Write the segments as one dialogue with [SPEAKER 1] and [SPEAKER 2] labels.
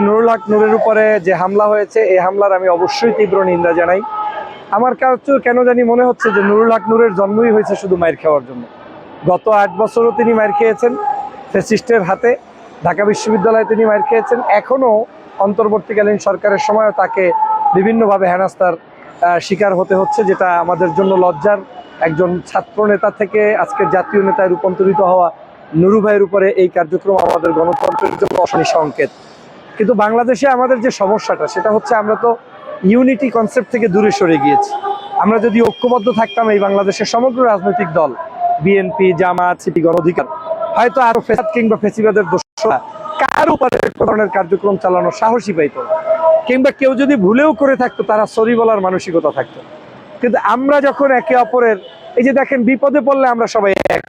[SPEAKER 1] নুরুল হক নুরের উপরে যে হামলা হয়েছে, এই হামলার আমি অবশ্যই তীব্র নিন্দা জানাই। আমার কাছে কেন জানি মনে হচ্ছে যে নুরুল হক নুরের জন্মই হয়েছে শুধু মায়ের খাওয়ার জন্য। গত আট বছরও তিনি মায়ের খেয়েছেন ফেসিস্টের হাতে, ঢাকা বিশ্ববিদ্যালয়ে তিনি মায়ের খেয়েছেন। এখনও অন্তর্বর্তীকালীন সরকারের সময়ও তাকে বিভিন্নভাবে হেনাস্তার শিকার হতে হচ্ছে, যেটা আমাদের জন্য লজ্জার। একজন ছাত্র নেতা থেকে আজকের জাতীয় নেতায় রূপান্তরিত হওয়া নুরু ভাইয়ের উপরে এই কার্যক্রম আমাদের গণতন্ত্রের জন্য অশনি সংকেত। কিন্তু বাংলাদেশে আমাদের যে সমস্যাটা, সেটা হচ্ছে আমরা তো ইউনিটি কনসেপ্ট থেকে দূরে সরে গিয়েছি। আমরা যদি ঐক্যবদ্ধ থাকতাম এই বাংলাদেশের সমগ্র রাজনৈতিক দল বিএনপি জামাত সিটি গণ অধিকার হয়তো আরও ফেসাদ কিংবা ফেসিবাদের দোষরা কার উপরে ধরনের কার্যক্রম চালানোর সাহসী পাইতো। কিংবা কেউ যদি ভুলেও করে থাকতো, তারা সরি বলার মানসিকতা থাকতো কিন্তু আমরা যখন একে অপরের, এই যে দেখেন, বিপদে পড়লে আমরা সবাই এক।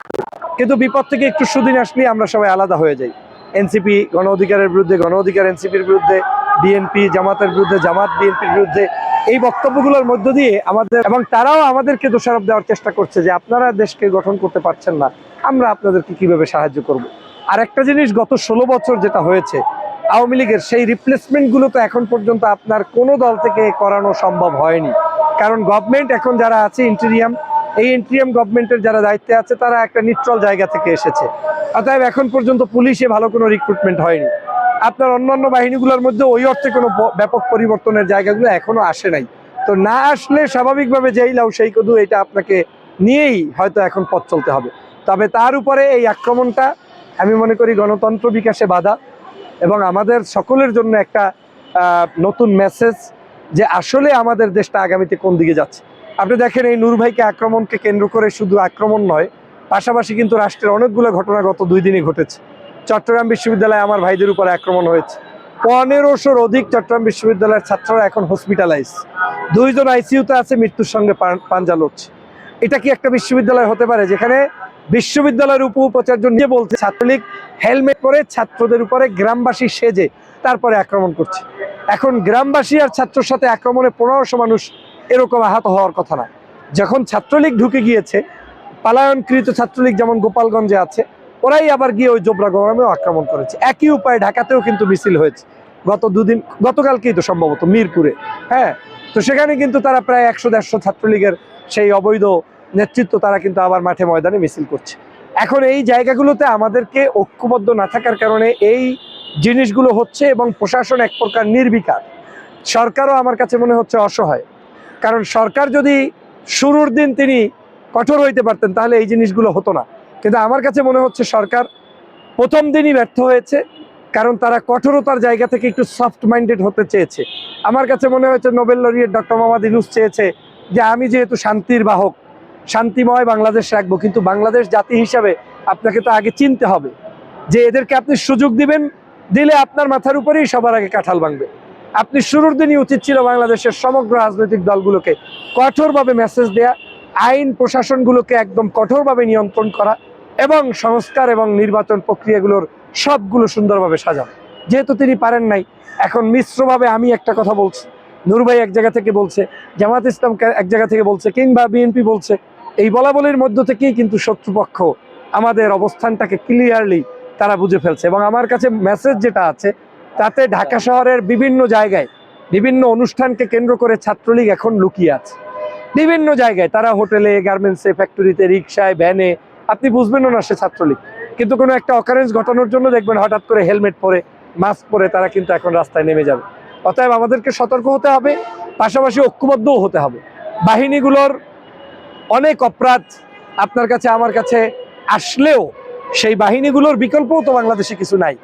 [SPEAKER 1] কিন্তু বিপদ থেকে একটু সুদিন আসলে আমরা সবাই আলাদা হয়ে যাই। এনসিপি গণ অধিকারের বিরুদ্ধে, গণ অধিকার এনসিপির বিরুদ্ধে, বিএনপি জামাতের বিরুদ্ধে, জামাত বিএনপির বিরুদ্ধে এই বক্তব্যগুলোর মধ্য দিয়ে আমাদের এবং তারাও আমাদেরকে দোষারোপ দেওয়ার চেষ্টা করছে যে আপনারা দেশকে গঠন করতে পারছেন না। আমরা আপনাদেরকে কীভাবে সাহায্য করব? আর একটা জিনিস, গত ষোলো বছর যেটা হয়েছে, আওয়ামী লীগের সেই রিপ্লেসমেন্টগুলো তো এখন পর্যন্ত আপনার কোনো দল থেকে করানো সম্ভব হয়নি। কারণ গভর্নমেন্ট এখন যারা আছে ইন্টেরিয়াম এই ইন্টেরিয়াম গভর্নমেন্টের যারা দায়িত্বে আছে, তারা একটা নিউট্রাল জায়গা থেকে এসেছে। অতএব এখন পর্যন্ত পুলিশে ভালো কোনো রিক্রুটমেন্ট হয়নি। আপনার অন্যান্য বাহিনীগুলোর মধ্যে ওই অর্থে কোনো ব্যাপক পরিবর্তনের জায়গাগুলো এখনও আসে নাই। তো না আসলে স্বাভাবিকভাবে যেই লাও সেই কদু এটা আপনাকে নিয়েই হয়তো এখন পথ চলতে হবে। তবে তার উপরে এই আক্রমণটা আমি মনে করি গণতন্ত্র বিকাশে বাধা এবং আমাদের সকলের জন্য একটা নতুন মেসেজ যে আসলে আমাদের দেশটা আগামীতে কোন দিকে যাচ্ছে। আপনি দেখেন এই নূর ভাইকে আক্রমণকে কেন্দ্র করে শুধু আক্রমণ নয় পাশাপাশি কিন্তু রাষ্ট্রের অনেকগুলো ঘটনা গত দুই দিনই ঘটেছে। চট্টগ্রাম বিশ্ববিদ্যালয়ে আমার ভাইদের উপরে আক্রমণ হয়েছে। পনেরোশোর অধিক চট্টগ্রাম বিশ্ববিদ্যালয়ের ছাত্ররা এখন হসপিটালাইজ দুইজন আইসিইউতে আছে, মৃত্যুর সঙ্গে পাঞ্জা লড়ছে। এটা কি একটা বিশ্ববিদ্যালয় হতে পারে? যেখানে বিশ্ববিদ্যালয়ের উপ উপাচার্য নিয়ে বলছে, ছাত্রলীগ হেলমেট পরে ছাত্রদের উপরে গ্রামবাসী সেজে তারপরে আক্রমণ করছে। এখন গ্রামবাসী আর ছাত্রর সাথে আক্রমণে পনেরোশো মানুষ এরকম আহত হওয়ার কথা না। যখন ছাত্রলীগ ঢুকে গিয়েছে পালায়নকৃত ছাত্রলীগ যেমন গোপালগঞ্জে আছে, ওরাই আবার গিয়ে ওই জোবরাগঞ্জেও আক্রমণ করেছে। একই উপায়ে ঢাকাতেও কিন্তু মিছিল হয়েছে। গত দুদিন, গতকালকেই তো সম্ভবত মিরপুরে হ্যাঁ? তো সেখানে কিন্তু তারা প্রায় একশো দেড়শো ছাত্রলীগের সেই অবৈধ নেতৃত্ব তারা কিন্তু আবার মাঠে ময়দানে মিছিল করছে। এখন এই জায়গাগুলোতে আমাদেরকে ঐক্যবদ্ধ না থাকার কারণে এই জিনিসগুলো হচ্ছে এবং প্রশাসন এক প্রকার নির্বিকার। সরকারও আমার কাছে মনে হচ্ছে অসহায়। কারণ সরকার যদি শুরুর দিন তিনি কঠোর হইতে পারতেন, তাহলে এই জিনিসগুলো হতো না। কিন্তু আমার কাছে মনে হচ্ছে সরকার প্রথম দিনই ব্যর্থ হয়েছে, কারণ তারা কঠোরতার জায়গা থেকে একটু সফট মাইন্ডেড হতে চেয়েছে। আমার কাছে মনে হয়েছে Nobel laureate doctor Mohammad Yunus চেয়েছে যে, আমি যেহেতু শান্তির বাহক, শান্তিময় বাংলাদেশ রাখব, কিন্তু বাংলাদেশ জাতি হিসাবে আপনাকে তো আগে চিনতে হবে। যে এদেরকে আপনি সুযোগ দিবেন, দিলে আপনার মাথার উপরেই সবার আগে কাঁঠাল ভাঙবে। আপনি শুরুর দিনই উচিত ছিল বাংলাদেশের সমগ্র রাজনৈতিক দলগুলোকে কঠোরভাবে মেসেজ দেয়া আইন প্রশাসনগুলোকে একদম কঠোরভাবে নিয়ন্ত্রণ করা এবং সংস্কার এবং নির্বাচন প্রক্রিয়াগুলোর সবগুলো সুন্দরভাবে সাজানো। যেহেতু তিনি পারেন নাই, এখন মিশ্রভাবে আমি একটা কথা বলছি। নূর ভাই এক জায়গা থেকে বলছে, জামাত ইসলাম এক জায়গা থেকে বলছে, কিংবা বিএনপি বলছে, এই বলাবলির মধ্য থেকেই কিন্তু শত্রুপক্ষ আমাদের অবস্থানটাকে ক্লিয়ারলি তারা বুঝে ফেলছে। এবং আমার কাছে মেসেজ যেটা আছে, তাতে ঢাকা শহরের বিভিন্ন জায়গায় বিভিন্ন অনুষ্ঠানকে কেন্দ্র করে ছাত্রলীগ এখন লুকিয়ে আছে। বিভিন্ন জায়গায় তারা হোটেলে গার্মেন্টসে ফ্যাক্টরিতে রিক্সায় ভ্যানে আপনি বুঝবেনও না সে ছাত্রলীগ। কিন্তু কোনো একটা অকারেন্স ঘটানোর জন্য দেখবেন হঠাৎ করে হেলমেট পরে মাস্ক পরে তারা কিন্তু এখন রাস্তায় নেমে যাবে। অতএব আমাদেরকে সতর্ক হতে হবে, পাশাপাশি ঐক্যবদ্ধও হতে হবে। বাহিনীগুলোর অনেক অপরাধ আপনার কাছে, আমার কাছে আসলেও সেই বাহিনীগুলোর বিকল্পও তো বাংলাদেশে কিছু নাই।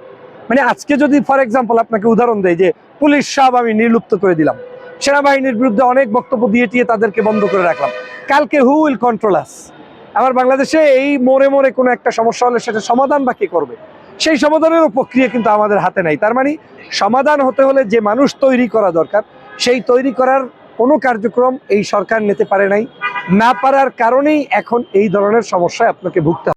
[SPEAKER 1] মানে আজকে যদি ফর এক্সাম্পল আপনাকে উদাহরণ দেয় যে, পুলিশ সব আমি নির্লুপ্ত করে দিলাম। সেনাবাহিনীর বিরুদ্ধে অনেক বক্তব্য দিয়ে টিয়ে তাদেরকে বন্ধ করে রাখলাম। কালকে হু উইল কন্ট্রোল আস আমার বাংলাদেশে এই মোড়ে মোড়ে কোনো একটা সমস্যা হলে সেটা সমাধান বা কে করবে? সেই সমাধানেরও প্রক্রিয়া কিন্তু আমাদের হাতে নাই। তার মানে সমাধান হতে হলে যে মানুষ তৈরি করা দরকার, সেই তৈরি করার কোনো কার্যক্রম এই সরকার নিতে পারে নাই। না পারার কারণেই এখন এই ধরনের সমস্যায় আপনাকে ভুগতে।